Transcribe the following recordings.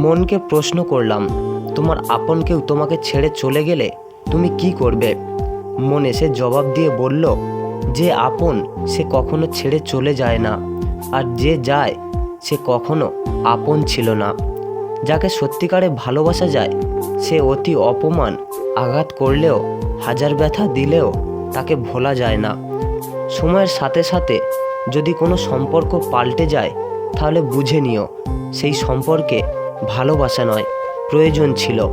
মনকে প্রশ্ন করলাম, তোমার আপন কেউ তোমাকে ছেড়ে চলে গেলে তুমি কি করবে? মন এসে জবাব দিয়ে বলল, যে আপন সে কখনো ছেড়ে চলে যায় না, আর যে যায় সে কখনো আপন ছিল না। যাকে সত্যিকারে ভালোবাসা যায়, সে অতি অপমান আঘাত করলেও, হাজার ব্যথা দিলেও তাকে ভোলা যায় না। সময়ের সাথে সাথে যদি কোনো সম্পর্ক পাল্টে যায়, তাহলে বুঝে নিও, সেই সম্পর্কে ভালোবাসা নয়, প্রয়োজন ছিল।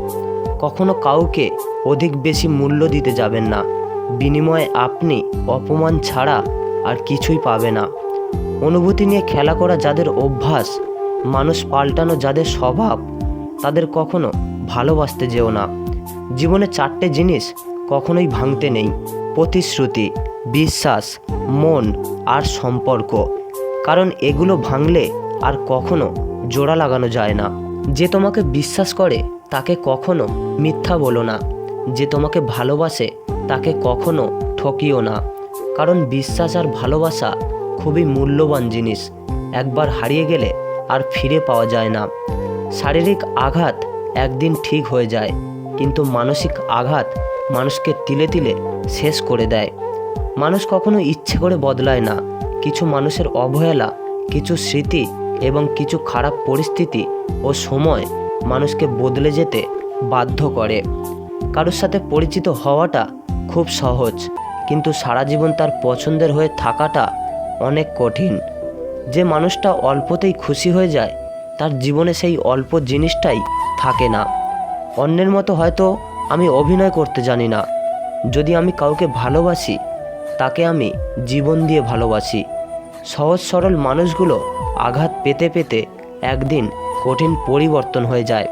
কখনো কাউকে অধিক বেশি মূল্য দিতে যাবেন না। বিনিময়ে আপনি অপমান ছাড়া আর কিছুই পাবে না। অনুভূতি নিয়ে খেলা করা যাদের অভ্যাস, মানুষ পাল্টানো যাদের স্বভাব, তাদের কখনো ভালোবাসতে যেও না। জীবনে চারটে জিনিস কখনোই ভাঙতে নেই, প্রতিশ্রুতি, বিশ্বাস, মন আর সম্পর্ক। কারণ এগুলো ভাঙলে আর কখনো জোড়া লাগানো যায় না। যে তোমাকে বিশ্বাস করে, তাকে কখনো মিথ্যা বলো না। যে তোমাকে ভালোবাসে, তাকে কখনো ঠকিও না। কারণ বিশ্বাস আর ভালোবাসা খুবই মূল্যবান জিনিস। একবার হারিয়ে গেলে আর ফিরে পাওয়া যায় না। শারীরিক আঘাত একদিন ঠিক হয়ে যায়, কিন্তু মানসিক আঘাত মানুষকে তিলে তিলে শেষ করে দেয়। মানুষ কখনো ইচ্ছে করে বদলায় না। কিছু মানুষের অবহেলা, কিছু স্মৃতি এবং কিছু খারাপ পরিস্থিতি ও সময় মানুষকে বদলে যেতে বাধ্য করে। কারোর সাথে পরিচিত হওয়াটা খুব সহজ, কিন্তু সারা জীবন তার পছন্দের হয়ে থাকাটা অনেক কঠিন। যে মানুষটা অল্পতেই খুশি হয়ে যায়, তার জীবনে সেই অল্প জিনিসটাই থাকে না। অন্যের মতো হয়তো আমি অভিনয় করতে জানি না। যদি আমি কাউকে ভালোবাসি, তাকে আমি জীবন দিয়ে ভালোবাসি। সহজ সরল মানুষগুলো আঘাত পেতে পেতে একদিন কঠিন পরিবর্তন হয়ে যায়।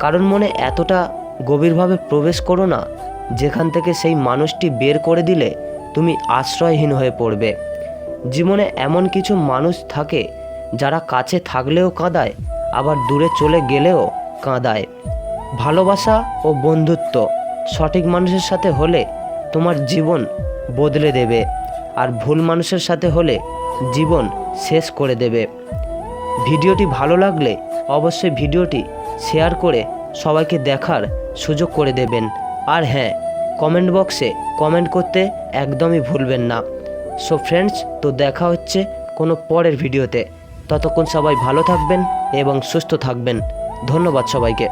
কারণ মনে এতটা গভীরভাবে প্রবেশ করো না, যেখান থেকে সেই মানুষটি বের করে দিলে তুমি আশ্রয়হীন হয়ে পড়বে। জীবনে এমন কিছু মানুষ থাকে যারা কাছে থাকলেও কাঁদায়, আবার দূরে চলে গেলেও কাঁদায়। ভালোবাসা ও বন্ধুত্ব সঠিক মানুষের সাথে হলে তোমার জীবন বদলে দেবে, আর ভুল মানুষের সাথে হলে জীবন শেষ করে দেবে। ভিডিওটি ভালো লাগলে অবশ্যই ভিডিওটি শেয়ার করে সবাইকে দেখার সুযোগ করে দেবেন। আর হ্যাঁ কমেন্ট বক্সে কমেন্ট করতে একদমই ভুলবেন না। সো ফ্রেন্ডস তো দেখা হচ্ছে কোনো পরের ভিডিওতে। ততক্ষণ সবাই ভালো থাকবেন এবং সুস্থ থাকবেন। ধন্যবাদ সবাইকে।